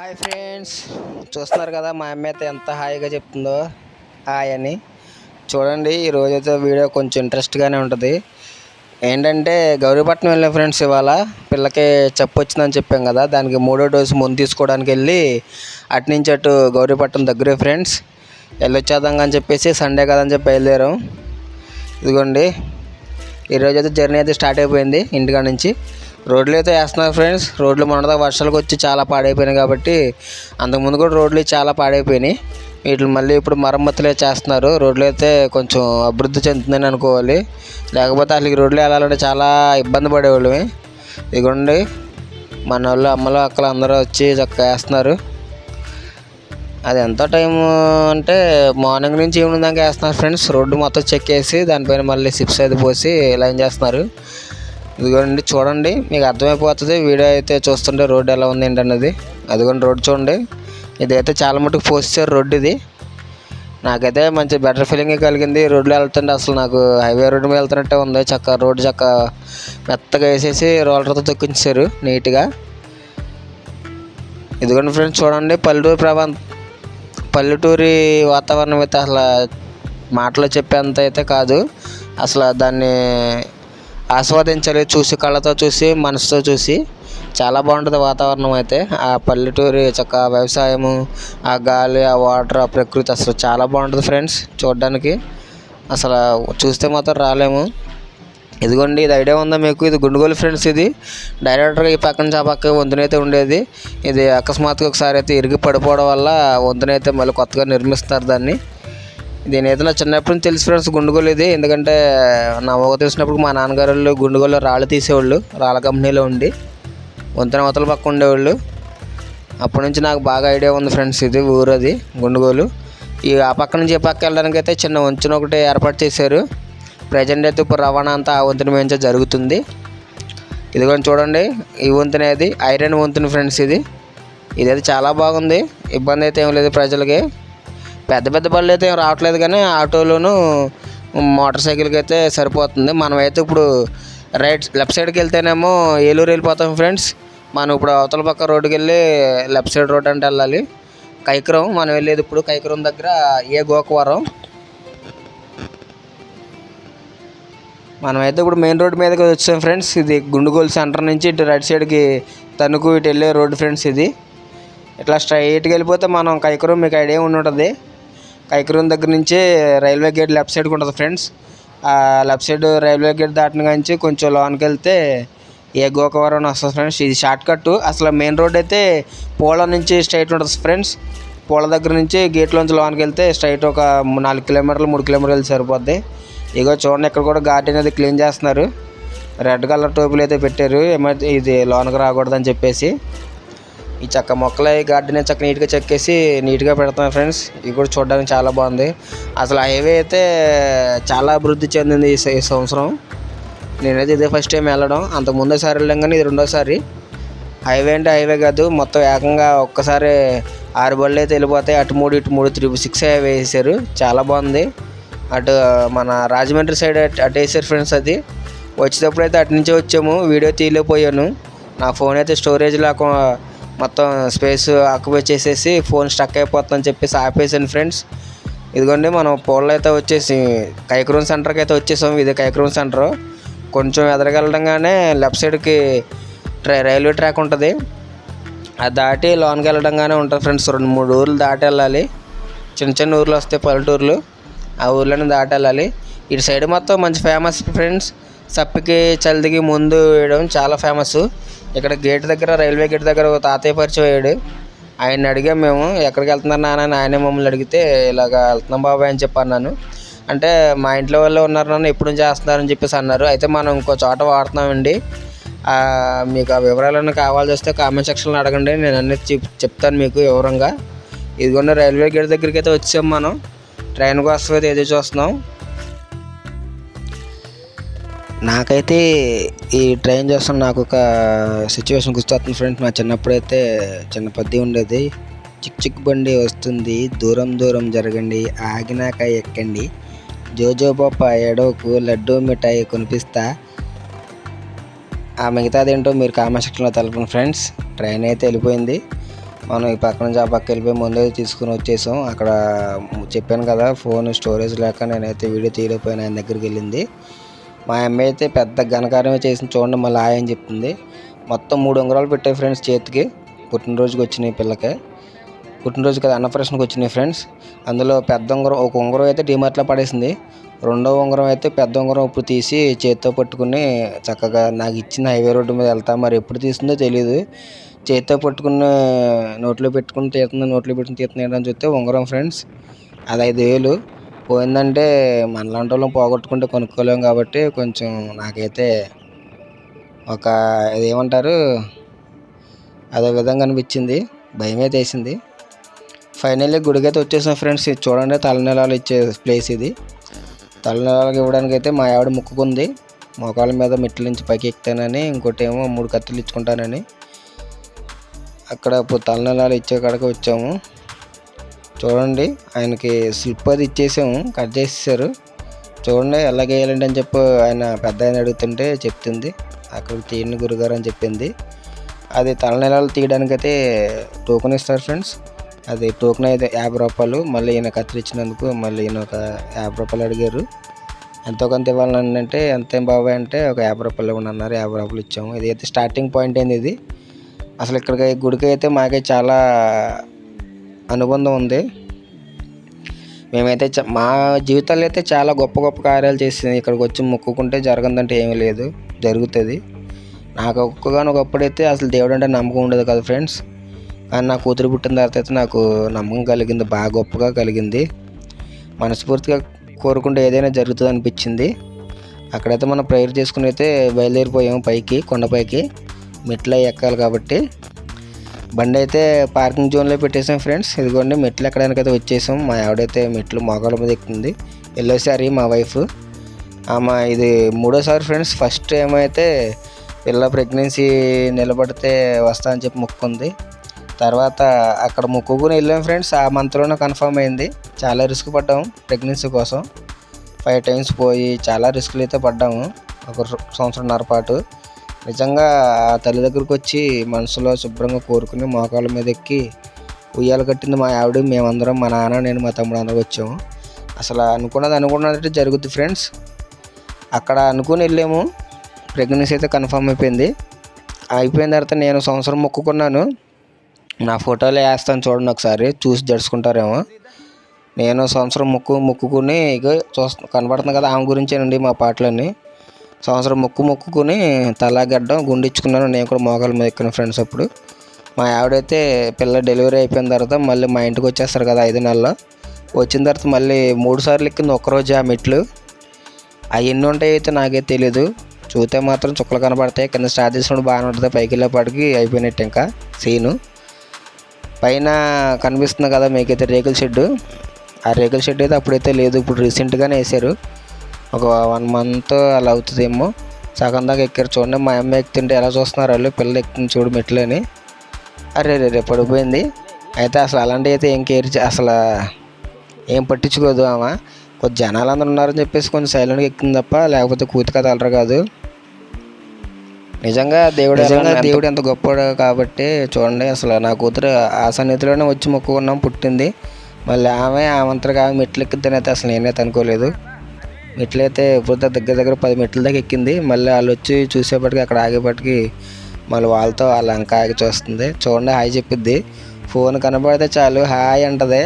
Hi friends. చూస్తున్నారు కదా మా అమ్మ అయితే ఎంత హాయిగా చెప్తుందో. హాయ్ అని. చూడండి ఈ రోజైతే వీడియో కొంచెం ఇంట్రెస్ట్గానే ఉంటుంది. ఏంటంటే గౌరీపట్నం వెళ్ళిన ఫ్రెండ్స్ ఇవాళ పిల్లకి చెప్పొచ్చిందని చెప్పాం కదా. దానికి మూడో డోసు ముందు తీసుకోవడానికి వెళ్ళి అటు నుంచి అటు గౌరీపట్నం దగ్గరే ఫ్రెండ్స్ వెళ్ళొచ్చేద్దాం అని చెప్పేసి సండే కదా అని చెప్పి బయలుదేరాం. ఇదిగోండి ఈరోజు అయితే జర్నీ అయితే స్టార్ట్ అయిపోయింది ఇంటికాడ నుంచి. రోడ్లు అయితే వేస్తున్నారు ఫ్రెండ్స్. రోడ్లు మొన్నదా వర్షాలకు వచ్చి చాలా పాడైపోయినాయి కాబట్టి అంతకుముందు కూడా రోడ్లు చాలా పాడైపోయినాయి. వీటిని మళ్ళీ ఇప్పుడు మరమ్మతులే చేస్తున్నారు. రోడ్లు అయితే కొంచెం అభివృద్ధి చెందుతుందని అనుకోవాలి. లేకపోతే అసలు ఈ రోడ్లు వెళ్ళాలంటే చాలా ఇబ్బంది పడేవాళ్ళమే. ఇదిగోండి మన వాళ్ళు అమ్మలు అక్కలు అందరూ వచ్చి చక్కగా వేస్తున్నారు. అది ఎంత టైం అంటే మార్నింగ్ నుంచి ఈవినింగ్ దాకా వేస్తున్నారు ఫ్రెండ్స్. రోడ్డు మొత్తం చెక్ చేసి దానిపైన మళ్ళీ సిప్స్ అయితే పోసి లైన్ చేస్తున్నారు. ఇదిగోండి చూడండి మీకు అర్థమైపోతుంది వీడియో అయితే చూస్తుంటే రోడ్డు ఎలా ఉంది ఏంటన్నది. అదిగోండి రోడ్డు చూడండి. ఇదైతే చాలా మటుకు పోస్తారు రోడ్డు ఇది. నాకైతే మంచి బెటర్ ఫీలింగ్ కలిగింది. రోడ్లో వెళ్తుంటే అసలు నాకు హైవే రోడ్డు మీద వెళ్తున్నట్టే ఉంది. చక్క రోడ్డు చక్క మెత్తగా వేసేసి రోలర్తో తొక్కించారు నీట్గా. ఇదిగోండి ఫ్రెండ్స్ చూడండి పల్లెటూరు ప్రభా పల్లెటూరి వాతావరణం అయితే అసలు మాటలో చెప్పేంత అయితే కాదు. అసలు దాన్ని ఆస్వాదించాలి చూసి కళ్ళతో చూసి మనసుతో చూసి. చాలా బాగుంటుంది వాతావరణం అయితే. ఆ పల్లెటూరి చక్క వ్యవసాయము ఆ గాలి ఆ వాటర్ ఆ ప్రకృతి అసలు చాలా బాగుంటుంది ఫ్రెండ్స్ చూడడానికి. అసలు చూస్తే మాత్రం రాలేము. ఇదిగోండి ఇది ఐడియా ఉందా మీకు? ఇది గుండుగోలు ఫ్రెండ్స్ ఇది. డైరెక్టర్గా ఈ పక్కన నుంచి ఆ పక్క వంతునైతే ఉండేది. ఇది అకస్మాత్తుగా ఒకసారి అయితే ఇరిగి పడిపోవడం వల్ల వంతునైతే మళ్ళీ కొత్తగా నిర్మిస్తారు దాన్ని. దీని అయితే నా చిన్నప్పటి నుంచి తెలుసు ఫ్రెండ్స్ గుండుగోలు ఇది ఎందుకంటే నా ఊహ తెలిసినప్పుడు మా నాన్నగారు వాళ్ళు గుండుగోలు రాళ్ళు తీసేవాళ్ళు. రాళ్ళ కంపెనీలో ఉండి వంతెన అవతల పక్క ఉండేవాళ్ళు. అప్పటి నుంచి నాకు బాగా ఐడియా ఉంది ఫ్రెండ్స్ ఇది ఊరు అది గుండుగోలు. ఈ ఆ పక్క నుంచి ఈ పక్క వెళ్ళడానికి అయితే చిన్న వంచున ఒకటి ఏర్పాటు చేశారు. ప్రజెంట్ అయితే ఇప్పుడు రవాణా అంతా ఆ వంతెన మీద జరుగుతుంది. ఇదిగోండి చూడండి ఈ వంతెన ఇది ఐరన్ వంతెన ఫ్రెండ్స్ ఇది. ఇదైతే చాలా బాగుంది. ఇబ్బంది అయితే ఏం లేదు ప్రజలకి. పెద్ద పెద్ద బళ్ళు అయితే ఏం రావట్లేదు కానీ ఆటోలోను మోటార్ సైకిల్కి అయితే సరిపోతుంది. మనమైతే ఇప్పుడు రైట్ లెఫ్ట్ సైడ్కి వెళ్తేనేమో ఏలూరు వెళ్ళిపోతాం ఫ్రెండ్స్. మనం ఇప్పుడు అవతల పక్క రోడ్డుకి వెళ్ళి లెఫ్ట్ సైడ్ రోడ్ అంటే వెళ్ళాలి. కైకరం మనం వెళ్ళేది ఇప్పుడు కైకరం దగ్గర ఏ గోకవరం. మనమైతే ఇప్పుడు మెయిన్ రోడ్ మీదకి వచ్చాం ఫ్రెండ్స్. ఇది గుండుగోలు సెంటర్ నుంచి ఇటు రైట్ సైడ్కి తణుకు ఇటు వెళ్ళే రోడ్ ఫ్రెండ్స్ ఇది. ఇట్లా స్ట్రైట్గా వెళ్ళిపోతే మనం కైకరం మీకు ఐడియా ఉండి ఉంటుంది కైకరూన్ దగ్గర నుంచి రైల్వే గేట్ లెఫ్ట్ సైడ్కి ఉంటుంది ఫ్రెండ్స్. ఆ లెఫ్ట్ సైడ్ రైల్వే గేట్ దాటిన నుంచి కొంచెం లోనికి వెళ్తే ఏ గోకవరం వస్తుంది ఫ్రెండ్స్. ఇది షార్ట్ కట్. అసలు మెయిన్ రోడ్ అయితే పోల నుంచి స్ట్రైట్ ఉంటుంది ఫ్రెండ్స్. పోల దగ్గర నుంచి గేట్లోంచి లోనికి వెళ్తే స్ట్రైట్ ఒక నాలుగు కిలోమీటర్లు మూడు కిలోమీటర్లు సరిపోద్ది. ఇగో చూడండి ఇక్కడ కూడా గార్డెన్ అది క్లీన్ చేస్తున్నారు. రెడ్ కలర్ టోపీలు అయితే పెట్టారు. ఏమైతే ఇది లోనకి రాకూడదని చెప్పేసి. ఈ చక్క మొక్కల ఈ గార్డెన్ చక్క నీట్గా చెక్కేసి నీట్గా పెడతాను ఫ్రెండ్స్. ఇది కూడా చూడడానికి చాలా బాగుంది. అసలు హైవే అయితే చాలా అభివృద్ధి చెందింది ఈ సంవత్సరం. నేనైతే ఇదే ఫస్ట్ టైం వెళ్ళడం. అంత ముందోసారి వెళ్ళాం కానీ ఇది రెండోసారి. హైవే అంటే హైవే కాదు మొత్తం ఏకంగా ఒక్కసారి ఆరు బళ్ళు అయితే వెళ్ళిపోతాయి. అటు మూడు ఇటు మూడు త్రీ సిక్స్ హైవే వేసారు చాలా బాగుంది. అటు మన రాజమండ్రి సైడ్ అటు వేసారు ఫ్రెండ్స్ అది. వచ్చేటప్పుడు అయితే అటు నుంచే వచ్చాము. వీడియో తీయలేకపోయాను. నా ఫోన్ అయితే స్టోరేజ్ లేకుండా మొత్తం స్పేస్ ఆక్యుపై చేసేసి ఫోన్ స్టక్ అయిపోతుందని చెప్పేసి ఆపేసాను ఫ్రెండ్స్ ఇదిగోండి మనం పోల్లో అయితే వచ్చేసి కైక్రూన్ సెంటర్కి అయితే వచ్చేసాం. ఇది కైక్రూన్ సెంటర్ కొంచెం ఎదరగెళ్ళడంగానే లెఫ్ట్ సైడ్కి ట్రై రైల్వే ట్రాక్ ఉంటుంది. అది దాటి లోనికి వెళ్ళడంగానే ఉంటుంది ఫ్రెండ్స్ రెండు మూడు ఊర్లు దాటి వెళ్ళాలి. చిన్న చిన్న ఊర్లు వస్తాయి పల్లెటూర్లు. ఆ ఊర్లను దాటి వెళ్ళాలి. ఇటు సైడ్ మొత్తం మంచి ఫేమస్ ఫ్రెండ్స్ సప్పికి చల్దికి ముందు వేయడం చాలా ఫేమస్ ఇక్కడ గేట్ దగ్గర రైల్వే గేట్ దగ్గర ఒక తాతయ్య పరిచయం అయ్యాడు. ఆయన అడిగాం మేము ఎక్కడికి వెళ్తున్నారు నాన్న? అని ఆయనే మమ్మల్ని అడిగితే ఇలాగ వెళ్తున్నాం బాబాయ్ అని చెప్పాను అన్నాను. అంటే మా ఇంట్లో వాళ్ళు ఉన్నారు నన్ను ఎప్పుడు నుంచి చేస్తున్నారని చెప్పేసి అన్నారు. అయితే మనం ఇంకో చోట వాడుతున్నామండి. మీకు ఆ వివరాలను కావాల్సి వస్తే కామెంట్ సెక్షన్లో అడగండి. నేను అన్ని చెప్ చెప్తాను మీకు వివరంగా. ఇదిగోండి రైల్వే గేట్ దగ్గరికి అయితే వచ్చాం మనం. ట్రైన్ కోసం అయితే ఎదురు చూస్తున్నాం. నాకైతే ఈ ట్రైన్ చేస్తున్న నాకు ఒక సిచ్యువేషన్ గుర్తొస్తుంది ఫ్రెండ్స్. మా చిన్నప్పుడు అయితే చిన్న పద్ది ఉండేది. చిక్ చిక్ బండి వస్తుంది. దూరం దూరం జరగండి. ఆగినాక ఎక్కండి. జోజో పాప లడ్డూ లడ్డు మిఠాయి కొనిపిస్తా. ఆ మిగతాది ఏంటో మీరు కామెంట్ సెక్షన్లో తెలపండి ఫ్రెండ్స్. ట్రైన్ అయితే వెళ్ళిపోయింది. మనం ఈ పక్క నుంచి ఆ పక్క వెళ్ళిపోయి ముందే తీసుకుని వచ్చేసాం. అక్కడ చెప్పాను కదా ఫోన్ స్టోరేజ్ లేక నేనైతే వీడియో తీయలేకపోయినా ఆయన దగ్గరికి వెళ్ళింది. మా అమ్మాయి అయితే పెద్ద ఘనకార్యమే చేసింది చూడండి మళ్ళీ ఆయ అని చెప్తుంది. మొత్తం మూడు ఉంగరాలు పెట్టాయి ఫ్రెండ్స్ చేతికి. పుట్టినరోజుకి వచ్చినాయి పిల్లకి. పుట్టినరోజు కదా అన్నప్రశ్నకు వచ్చినాయి ఫ్రెండ్స్. అందులో పెద్ద ఉంగరం ఒక ఉంగరం అయితే డిమార్ట్లో పడేసింది. రెండో ఉంగరం అయితే పెద్ద ఉంగరం ఇప్పుడు తీసి చేత్తో పట్టుకుని చక్కగా నాకు ఇచ్చిన హైవే రోడ్డు మీద వెళ్తా మరి ఎప్పుడు తీస్తుందో తెలియదు చేతితో పట్టుకుని నోట్లో పెట్టుకుని తీస్తుంది నోట్లో పెట్టుకుని తీస్తుంది ఏంటని చూస్తే ఉంగరం ఫ్రెండ్స్. అది ఐదు వేలు. పోయిందంటే మనలాంటి వాళ్ళం పోగొట్టుకుంటే కొనుక్కోలేం కాబట్టి కొంచెం నాకైతే ఒక ఏమంటారు అదే విధంగా అనిపించింది. భయం అయితే వేసింది ఫైనల్లీ గుడికైతే వచ్చేసాం ఫ్రెండ్స్. ఇది చూడండి తలనీలాలు ఇచ్చే ప్లేస్ ఇది. తలనీలాలకు ఇవ్వడానికి అయితే మా ఆవిడ ముక్కుకుంది. మోకాళ్ళ మీద మెట్ల నుంచి పైకి ఎక్కుతానని ఇంకోటి ఏమో మూడు కత్తులు ఇచ్చుకుంటానని. అక్కడ ఇప్పుడు తలనీలాలు ఇచ్చే కాడికి వచ్చాము. చూడండి ఆయనకి స్లిప్ అది ఇచ్చేసాము కట్ చేసేసారు. చూడండి ఎలా గేయాలండి అని చెప్పి ఆయన పెద్ద ఆయన అడుగుతుంటే చెప్తుంది. అక్కడ తీయండి గురుగారు అని చెప్పింది. అది తలనీలాలు తీయడానికి అయితే టోకెన్ ఇస్తారు ఫ్రెండ్స్ అది టోకెన్ అయితే యాభై రూపాయలు మళ్ళీ ఈయన కత్తిరించినందుకు మళ్ళీ ఈయన ఒక యాభై రూపాయలు అడిగారు. ఎంతో కొంత ఇవ్వాలని అంటే ఎంత ఏం బాబాయ్ అంటే ఒక యాభై రూపాయలు ఇవ్వండి అన్నారు. యాభై రూపాయలు ఇచ్చాము. ఇది అయితే స్టార్టింగ్ పాయింట్ అయింది ఇది. అసలు ఇక్కడికి గుడికి అయితే మాకే చాలా అనుబంధం ఉంది. మేమైతే చ- మా జీవితాల్లో అయితే చాలా గొప్ప గొప్ప కార్యాలు చేసింది ఇక్కడికి వచ్చి మొక్కుకుంటే జరగదంటే ఏమీ లేదు. జరుగుతుంది. నాకు ఒక్కగాను ఒకప్పుడైతే అసలు దేవుడు అంటే నమ్మకం ఉండదు కదా ఫ్రెండ్స్. కానీ నా కూతురు పుట్టిన తర్వాత అయితే నాకు నమ్మకం కలిగింది బాగా గొప్పగా కలిగింది. మనస్ఫూర్తిగా కోరుకుంటే ఏదైనా జరుగుతుంది అనిపించింది అక్కడైతే మనం ప్రేయర్ చేసుకుని అయితే బయలుదేరిపోయాము పైకి కొండపైకి. మెట్లు అవి ఎక్కాలి కాబట్టి బండి అయితే పార్కింగ్ జోన్లో పెట్టేసాం ఫ్రెండ్స్. ఇదిగోండి మెట్లు ఎక్కడానికి అయితే వచ్చేసాం. మా ఆవిడైతే మెట్లు మోకాల మీద ఎక్కుతుంది. వెళ్ళేసారి మా వైఫ్ ఆమె ఇది మూడోసారి ఫ్రెండ్స్. ఫస్ట్ ఏమైతే పిల్ల ప్రెగ్నెన్సీ నిలబడితే వస్తా అని చెప్పి మొక్కుంది. తర్వాత అక్కడ మొక్కుకుని వెళ్ళాం ఫ్రెండ్స్. ఆ మంత్లోనే కన్ఫర్మ్ అయింది. చాలా రిస్క్ పడ్డాము ప్రెగ్నెన్సీ కోసం. ఫైవ్ టైమ్స్ పోయి చాలా రిస్క్లు అయితే పడ్డాము. ఒక సంవత్సరంన్నర పాటు. నిజంగా ఆ తల్లి దగ్గరికి వచ్చి మనసులో శుభ్రంగా కోరుకుని మోకాళ్ళ మీద ఎక్కి ఉయ్యాలు కట్టింది మా ఆవిడ మేమందరం మా నాన్న నేను మా తమ్ముడు అందరూ వచ్చాము. అసలు అనుకున్నది అనుకున్నట్టు జరుగుద్ది ఫ్రెండ్స్. అక్కడ అనుకుని వెళ్ళాము. ప్రెగ్నెన్సీ అయితే కన్ఫర్మ్ అయిపోయింది. అయిపోయిన తర్వాత నేను సంవత్సరం మొక్కుకున్నాను. నా ఫోటోలు వేస్తాను చూడండి ఒకసారి చూసి జడుచుకుంటారేమో. నేను సంవత్సరం ముక్కు ముక్కుకుని ఇక చూస్తా కనబడుతుంది కదా ఆమె గురించేనండి మా పాటలన్నీ. సంవత్సరం ముక్కు ముక్కుకుని తలాగడ్డం గుండిచ్చుకున్నాను నేను కూడా మోకాలు మీద ఎక్కిన ఫ్రెండ్స్ అప్పుడు. మా ఆవిడైతే పిల్ల డెలివరీ అయిపోయిన తర్వాత మళ్ళీ మా ఇంటికి వచ్చేస్తారు కదా ఐదు నెలల్లో. వచ్చిన తర్వాత మళ్ళీ మూడు సార్లు ఎక్కింది ఒక్కరోజు ఆ మెట్లు. అవి ఎన్ని ఉంటాయి అయితే నాకే తెలియదు చూస్తే మాత్రం చుక్కలు కనబడతాయి. కింద స్టార్ట్ చేసినప్పుడు బాగానే ఉంటుంది. పైకి వెళ్ళేపాటికి అయిపోయినట్టు ఇంకా సీను. పైన కనిపిస్తుంది కదా మీకైతే రేకుల షెడ్ ఆ రేకుల షెడ్ అయితే అప్పుడైతే లేదు. ఇప్పుడు రీసెంట్గానే వేసారు ఒక వన్ మంత్ అలా అవుతుందేమో. సగం దాకా ఎక్కారు చూడండి. మా అమ్మ ఎక్కుతుంటే ఎలా చూస్తున్నారు వాళ్ళు? పిల్లలు ఎక్కుతుంది చూడు మెట్లు అని అరే రే రే పడిపోయింది. అయితే అసలు అలాంటివి అయితే ఏం కేర్ అసలు ఏం పట్టించుకోదు ఆమె. కొద్ది జనాలు అందరూ ఉన్నారని చెప్పేసి కొంచెం సైలెంట్గా ఎక్కుతుంది తప్ప లేకపోతే కూతి కథ అలరు కాదు. నిజంగా దేవుడు నిజంగా దేవుడు ఎంత గొప్పవాడు కాబట్టి చూడండి. అసలు నా కూతురు ఆ సన్నిధిలోనే వచ్చి మొక్కుకున్నాం పుట్టింది. మళ్ళీ ఆమె ఆమంతగా ఆమె మెట్లు ఎక్కిద్దని అయితే అసలు నేనైతే అనుకోలేదు. మెట్లు అయితే ఇప్పుడు దగ్గర దగ్గర పది మెట్ల దాకా ఎక్కింది. మళ్ళీ వాళ్ళు వచ్చి చూసేపటికి అక్కడ ఆగేపటికి మళ్ళీ వాళ్ళతో వాళ్ళ అంక ఆగి చూస్తుంది. చూడండి హాయ్ చెప్పిద్ది. ఫోన్ కనబడితే చాలు హాయ్ అంటది.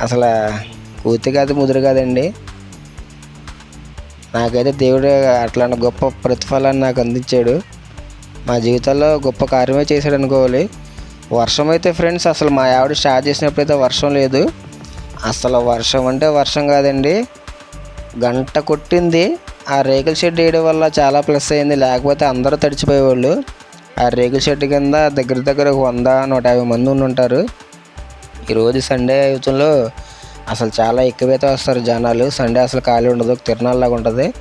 అసలు కూతి కాదు ముదురు కాదండి. నాకైతే దేవుడు అట్లాంటి గొప్ప ప్రతిఫలాన్ని నాకు అందించాడు. మా జీవితంలో గొప్ప కార్యమే చేశాడు అనుకోవాలి. వర్షం అయితే ఫ్రెండ్స్ అసలు మా ఆవిడ స్టార్ట్ చేసినప్పుడైతే వర్షం లేదు. అసలు వర్షం అంటే వర్షం కాదండి. గంట కొట్టింది. ఆ రేకుల షెడ్ వేయడం వల్ల చాలా ప్లస్ అయింది. లేకపోతే అందరూ తడిచిపోయేవాళ్ళు. ఆ రేకుల షెడ్ కింద దగ్గర దగ్గర ఒక వంద నూట యాభై మంది ఉండి ఉంటారు ఈరోజు సండే యువతంలో అసలు చాలా ఎక్కువైతే వస్తారు జనాలు. సండే అసలు ఖాళీ ఉండదు. తిరణాల్లాగా ఉంటుంది.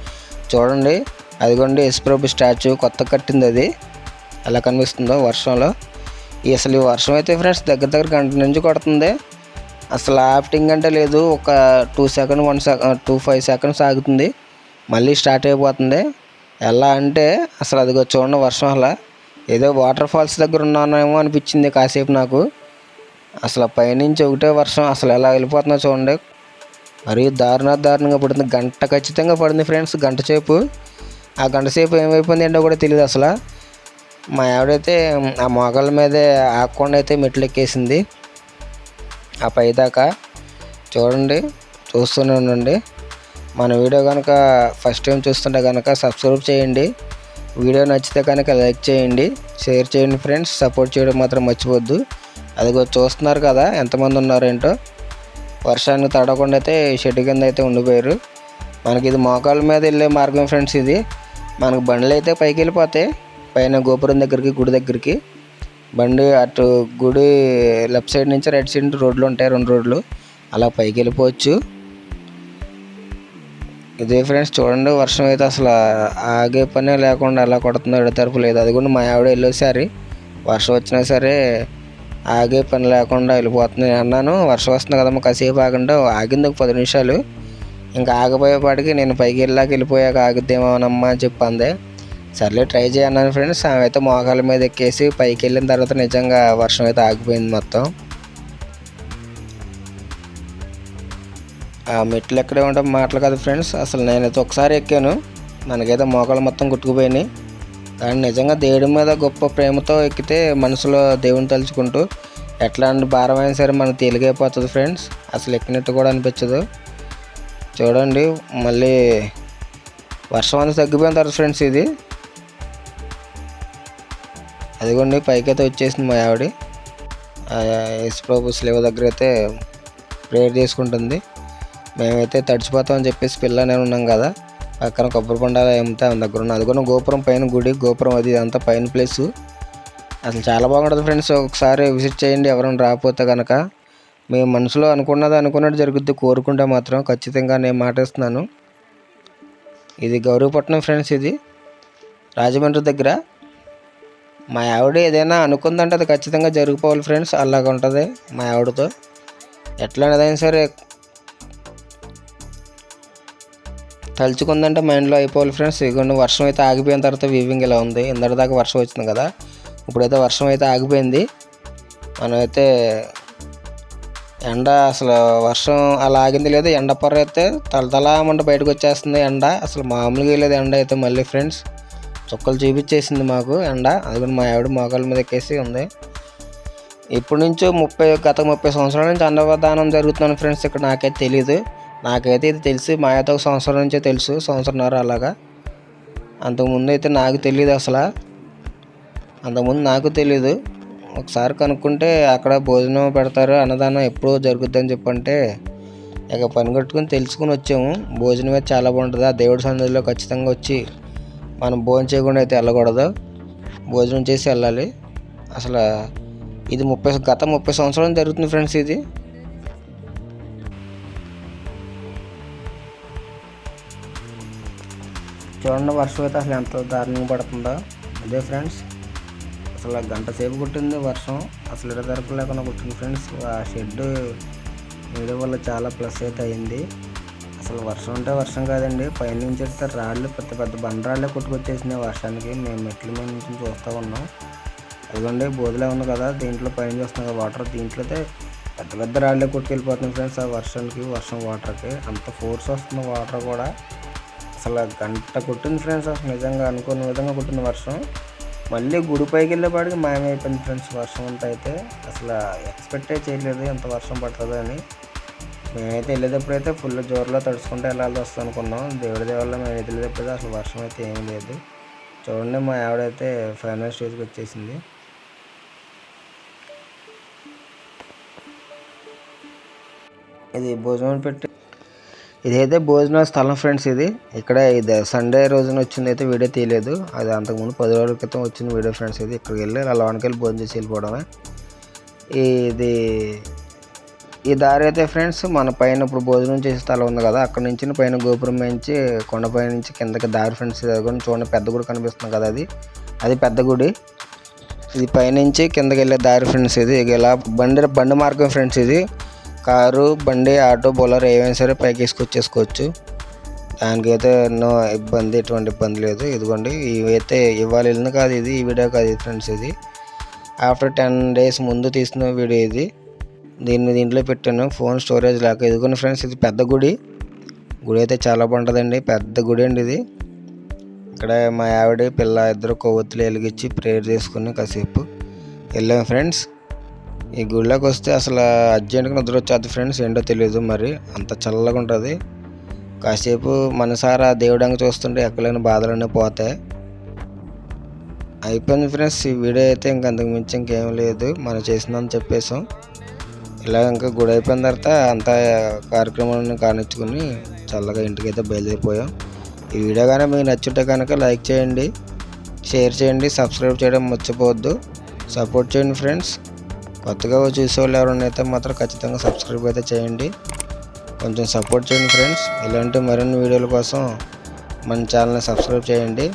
చూడండి. అదిగోండి యశ్ప్రభు స్టాచ్యూ. కొత్త కట్టింది అది. ఎలా కనిపిస్తుందో వర్షంలో. ఈ అసలు ఈ వర్షం అయితే ఫ్రెండ్స్ దగ్గర దగ్గర గంట నుంచి కొడుతుంది. అసలు ఆఫ్టింగ్ అంటే లేదు. ఒక two second one second two five seconds ఆగుతుంది. మళ్ళీ స్టార్ట్ అయిపోతుంది. ఎలా అంటే అసలు అదిగో చూడండి వర్షం అలా ఏదో వాటర్ ఫాల్స్ దగ్గర ఉన్నానేమో అనిపించింది కాసేపు నాకు. అసలు పైనుంచి ఒకటే వర్షం. అసలు ఎలా వెళ్ళిపోతుందో చూడండి. మరియు దారుణ దారుణంగా పడుతుంది. గంట ఖచ్చితంగా పడింది ఫ్రెండ్స్. గంట సేపు. ఆ గంట సేపు ఏమైపోయింది ఏంటో కూడా తెలియదు అసలు. మా ఆవిడైతే ఆ మోకాళ్ళ మీదే ఆకుండా అయితే మెట్లు ఎక్కేసింది. ఆ పై దాకా చూడండి చూస్తూనే ఉండండి. మన వీడియో కనుక ఫస్ట్ టైం చూస్తుంటే కనుక సబ్స్క్రైబ్ చేయండి. వీడియో నచ్చితే కనుక లైక్ చేయండి. షేర్ చేయండి ఫ్రెండ్స్. సపోర్ట్ చేయడం మాత్రం మర్చిపోద్దు. అదిగో చూస్తున్నారు కదా ఎంతమంది ఉన్నారేంటో. వర్షానికి తడవకుండా అయితే షెడ్ కింద అయితే ఉండిపోయారు. మనకి ఇది మోకాళ్ళ మీద వెళ్ళే మార్గం ఫ్రెండ్స్ ఇది. మనకు బండ్లు అయితే పైకి వెళ్ళిపోతాయి. పైన గోపురం దగ్గరికి గుడి దగ్గరికి. బండి అటు గుడి లెఫ్ట్ సైడ్ నుంచి రైట్ సైడ్ రోడ్లు ఉంటాయి రెండు రోడ్లు. అలా పైకి వెళ్ళిపోవచ్చు. ఇదే ఫ్రెండ్స్ చూడండి వర్షం అయితే అసలు ఆగే పనే లేకుండా అలా కొడుతుందో ఎడతెరపు లేదు. అది కూడా మా ఆవిడ వెళ్ళేసారి. వర్షం వచ్చినా సరే ఆగే పని లేకుండా వెళ్ళిపోతుంది అన్నాను. వర్షం వస్తుంది కదమ్మా కాసేపు ఆగండి. ఆగింది ఒక పది నిమిషాలు. ఇంకా ఆగిపోయేపాటికి నేను పైకి వెళ్ళాక వెళ్ళిపోయాక ఆగిద్దేమోనమ్మా అని చెప్పి అందే సర్లే ట్రై చేయన్నాను ఫ్రెండ్స్ ఆమె అయితే మోకాల మీద ఎక్కేసి పైకి వెళ్ళిన తర్వాత నిజంగా వర్షం అయితే ఆగిపోయింది మొత్తం. ఆ మెట్లు ఎక్కడే ఉండడం మాటలు కదా ఫ్రెండ్స్ అసలు నేనైతే ఒకసారి ఎక్కాను. మనకైతే మోకాలు మొత్తం కొట్టుకుపోయినాయి కానీ నిజంగా దేవుడి మీద గొప్ప ప్రేమతో ఎక్కితే మనసులో దేవుని తలుచుకుంటూ ఎట్లాంటి భారమైనా సరే మనకు తేలికైపోతుంది ఫ్రెండ్స్ అసలు ఎక్కినట్టు కూడా అనిపించదు. చూడండి మళ్ళీ వర్షం అంతా తగ్గిపోయిన తర్వాత ఫ్రెండ్స్ ఇది. అదిగోండి పైకైతే వచ్చేసింది మా ఆవిడ. యేసుప్రభు స్లేవ దగ్గర అయితే ప్రేయర్ చేసుకుంటుంది. మేమైతే తడిచిపోతామని చెప్పేసి పిల్లనే ఉన్నాం కదా. పక్కన కొబ్బరి బొండాలు ఏమితే ఆమె దగ్గర ఉన్న. అది కూడా గోపురం పైన గుడి గోపురం అది అంతా పైన ప్లేస్ అసలు చాలా బాగుంటుంది ఫ్రెండ్స్ ఒకసారి విజిట్ చేయండి ఎవరైనా రాకపోతే కనుక మీ మనసులో అనుకున్నది అనుకున్నట్టు జరుగుద్ది. కోరుకుంటే మాత్రం ఖచ్చితంగా నేను మాటేస్తున్నాను. ఇది గౌరవపట్నం ఫ్రెండ్స్ ఇది. రాజమండ్రి దగ్గర మా ఆవిడ ఏదైనా అనుకుందంటే అది ఖచ్చితంగా జరిగిపోవాలి ఫ్రెండ్స్ అలాగ ఉంటుంది మా ఆవిడతో. ఎట్లాంటిదైనా సరే తలుచుకుందంటే మైండ్లో అయిపోవాలి ఫ్రెండ్స్ ఇదిగోండి వర్షం అయితే ఆగిపోయిన తర్వాత వీవింగ్ ఇలా ఉంది. ఇందటి దాకా వర్షం వచ్చింది కదా. ఇప్పుడైతే వర్షం అయితే ఆగిపోయింది. మనమైతే ఎండ అసలు వర్షం అలా ఆగింది లేదు. ఎండ పొర అయితే తలతలామంట బయటకు వచ్చేస్తుంది ఎండ. అసలు మామూలుగా లేదు ఎండ అయితే మళ్ళీ ఫ్రెండ్స్ చుక్కలు చూపించేసింది మాకు ఎండ. అది మా ఆవిడ మోకాళ్ళ మీద ఎక్కేసి ఉంది. ఇప్పటి నుంచో ముప్పై గత ముప్పై సంవత్సరాల నుంచి అన్నదానం జరుగుతున్నాను ఫ్రెండ్స్ ఇక్కడ నాకైతే తెలియదు నాకైతే ఇది తెలిసి. మా అయితే ఒక సంవత్సరం నుంచే తెలుసు. సంవత్సరంన్నర అలాగా. అంతకుముందు అయితే నాకు తెలియదు అసలు. అంతకుముందు నాకు తెలియదు ఒకసారి కనుక్కుంటే అక్కడ భోజనం పెడతారు అన్నదానం ఎప్పుడో జరుగుద్దని చెప్పంటే ఇక పని కట్టుకుని తెలుసుకుని వచ్చాము. భోజనం అయితే చాలా బాగుంటుంది. ఆ దేవుడి సన్నిధిలో ఖచ్చితంగా వచ్చి మనం భోజనం చేయకుండా అయితే వెళ్ళకూడదు. భోజనం చేసి వెళ్ళాలి. అసలు ఇది ముప్పై గత ముప్పై సంవత్సరాలు జరుగుతుంది ఫ్రెండ్స్ ఇది. చూడండి వర్షం అయితే అసలు ఎంత దారుణంగా పడుతుందో. అదే ఫ్రెండ్స్ అసలు గంట సేపు కుట్టింది వర్షం. అసలు ఇడదరపు లేకుండా కుట్టింది ఫ్రెండ్స్. ఆ షెడ్ వేయడం వల్ల చాలా ప్లస్ అయితే అయింది. అసలు వర్షం అంటే వర్షం కాదండి. పైనుంచి అయితే రాళ్ళు పెద్ద పెద్ద బండరాళ్ళే కొట్టుకొచ్చేసినాయి. వర్షానికి మేము మెట్ల మీద నుంచి చూస్తూ ఉన్నాం. అదిగోండి బోధలే ఉంది కదా. దీంట్లో పైన చూస్తున్నాం కదా వాటర్. దీంట్లో అయితే పెద్ద పెద్ద రాళ్ళే కొట్టుకెళ్ళిపోతున్నాయి ఫ్రెండ్స్ ఆ వర్షానికి వర్షం వాటర్కి. అంత ఫోర్స్ వస్తుంది వాటర్ కూడా. అసలు గంట కొట్టింది ఫ్రెండ్స్ అసలు. నిజంగా అనుకున్న విధంగా కొట్టింది వర్షం. మళ్ళీ గుడి పైకి వెళ్ళేపాటికి మాయమైపోయింది ఫ్రెండ్స్ వర్షం అంతా అయితే. అసలు ఎక్స్పెక్టే చేయలేదు ఎంత వర్షం పడుతుందో అని మేమైతే వెళ్ళేటప్పుడు అయితే ఫుల్ జోరులో తడుచుకుంటూ వెళ్ళాల్సి వస్తుంది అనుకున్నాం. దేవుడి దేవల్ల మేము వెళ్ళేటప్పుడు అసలు వర్షం అయితే ఏం లేదు. చూడండి మా ఆవిడైతే ఫైనల్ స్టేజ్కి వచ్చేసింది. ఇది భోజనం పెట్టి ఇదైతే భోజన స్థలం ఫ్రెండ్స్ ఇది. ఇక్కడ ఇది సండే రోజున వచ్చింది అయితే వీడియో తీయలేదు. అది అంతకుముందు పది రోజుల క్రితం వచ్చింది వీడియో ఫ్రెండ్స్ ఇది. ఇక్కడికి వెళ్ళి అలా వనకెళ్ళి వెళ్ళి భోజనం చేసి వెళ్ళిపోవడమే. ఇది ఈ దారి అయితే ఫ్రెండ్స్ మన పైన ఇప్పుడు భోజనం చేసే స్థలం ఉంది కదా అక్కడ నుంచి పైన గోపురం నుంచి కొండపై నుంచి కిందకి దారి ఫ్రెండ్స్ చూడండి పెద్ద గుడి కనిపిస్తుంది కదా అది. అది పెద్ద గుడి. ఇది పైనుంచి కిందకి వెళ్ళే దారి ఫ్రెండ్స్ ఇది. ఇలా బండి బండి మార్గం ఫ్రెండ్స్ ఇది. కారు బండి ఆటో బొలర్ ఏమైనా సరే పైకి వేసుకొచ్చేసుకోవచ్చు దానికైతే ఎన్నో ఇబ్బంది ఎటువంటి ఇబ్బంది లేదు. ఇదిగోండి ఇవైతే ఇవాళ వెళ్ళింది కాదు ఇది ఈ వీడియో కాదు ఇది ఫ్రెండ్స్ ఇది. ఆఫ్టర్ టెన్ డేస్ ముందు తీసిన వీడియో ఇది. దీన్ని దీంట్లో పెట్టాను. ఫోన్ స్టోరేజ్ లేక ఎదుగుని ఫ్రెండ్స్ ఇది పెద్ద గుడి. గుడి అయితే చాలా బాగుంటుందండి. పెద్ద గుడి అండి ఇది. ఇక్కడ మా ఆవిడ పిల్ల ఇద్దరు కొవ్వొత్తులు వెలిగించి ప్రేయర్ చేసుకుని కాసేపు వెళ్ళాం ఫ్రెండ్స్. ఈ గుడిలోకి వస్తే అసలు అర్జెంట్గా నిద్ర వచ్చేది ఫ్రెండ్స్ ఏంటో తెలియదు మరి. అంత చల్లగా ఉంటుంది. కాసేపు మనసారా దేవుడంగా చూస్తుంటే ఎక్కలేని బాధలన్నీ పోతాయి. అయిపోయింది ఫ్రెండ్స్. ఈ వీడియో అయితే ఇంక అంతకుమించి ఇంకేం లేదు. మనం చేసిందని చెప్పేసాం ఇలా ఇంకా గుడి అయిపోయిన తర్వాత అంత కార్యక్రమాలను కానిచ్చుకుని చల్లగా ఇంటికి అయితే బయలుదేరిపోయాం. ఈ వీడియో కానీ మీకు నచ్చుంటే కనుక లైక్ చేయండి షేర్ చేయండి సబ్స్క్రైబ్ చేయడం మర్చిపోవద్దు. సపోర్ట్ చేయండి ఫ్రెండ్స్. కొత్తగా చూసేవాళ్ళు ఎవరైనా అయితే మాత్రం ఖచ్చితంగా సబ్స్క్రైబ్ అయితే చేయండి. కొంచెం సపోర్ట్ చేయండి ఫ్రెండ్స్. ఇలాంటి మరిన్ని వీడియోల కోసం మన ఛానల్ని సబ్స్క్రైబ్ చేయండి.